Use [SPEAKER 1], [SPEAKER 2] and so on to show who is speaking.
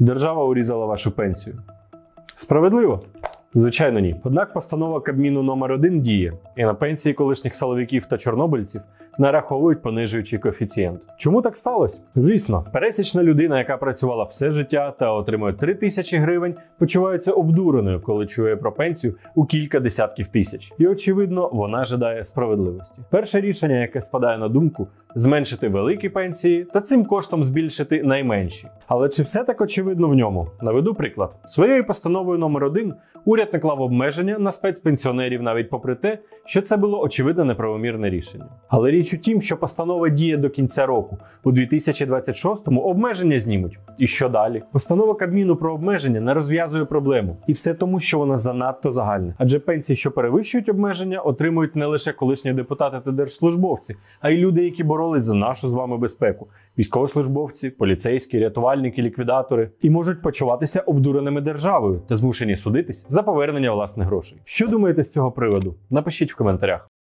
[SPEAKER 1] Держава урізала вашу пенсію. Справедливо? Звичайно, ні. Однак постанова Кабміну номер 1 діє, і на пенсії колишніх силовиків та чорнобильців нараховують понижуючий коефіцієнт. Чому так сталося? Звісно, пересічна людина, яка працювала все життя та отримує 3 тисячі гривень, почувається обдуреною, коли чує про пенсію у кілька десятків тисяч. І очевидно, вона жадає справедливості. Перше рішення, яке спадає на думку, зменшити великі пенсії та цим коштом збільшити найменші. Але чи все так очевидно в ньому? Наведу приклад. Своєю постановою номер 1 уряд наклав обмеження на спецпенсіонерів навіть попри те, що це було очевидно неправомірне рішення. Але річ у тім, що постанова діє до кінця року. У 2026-му обмеження знімуть. І що далі? Постанова Кабміну про обмеження не розв'язує проблему. І все тому, що вона занадто загальна. Адже пенсії, що перевищують обмеження, отримують не лише колишні депутати та держслужбовці, а й люди, які боролись за нашу з вами безпеку: військовослужбовці, поліцейські, рятувальники, ліквідатори і можуть почуватися обдуреними державою та змушені судитись за повернення власних грошей. Що думаєте з цього приводу? Напишіть в коментарях.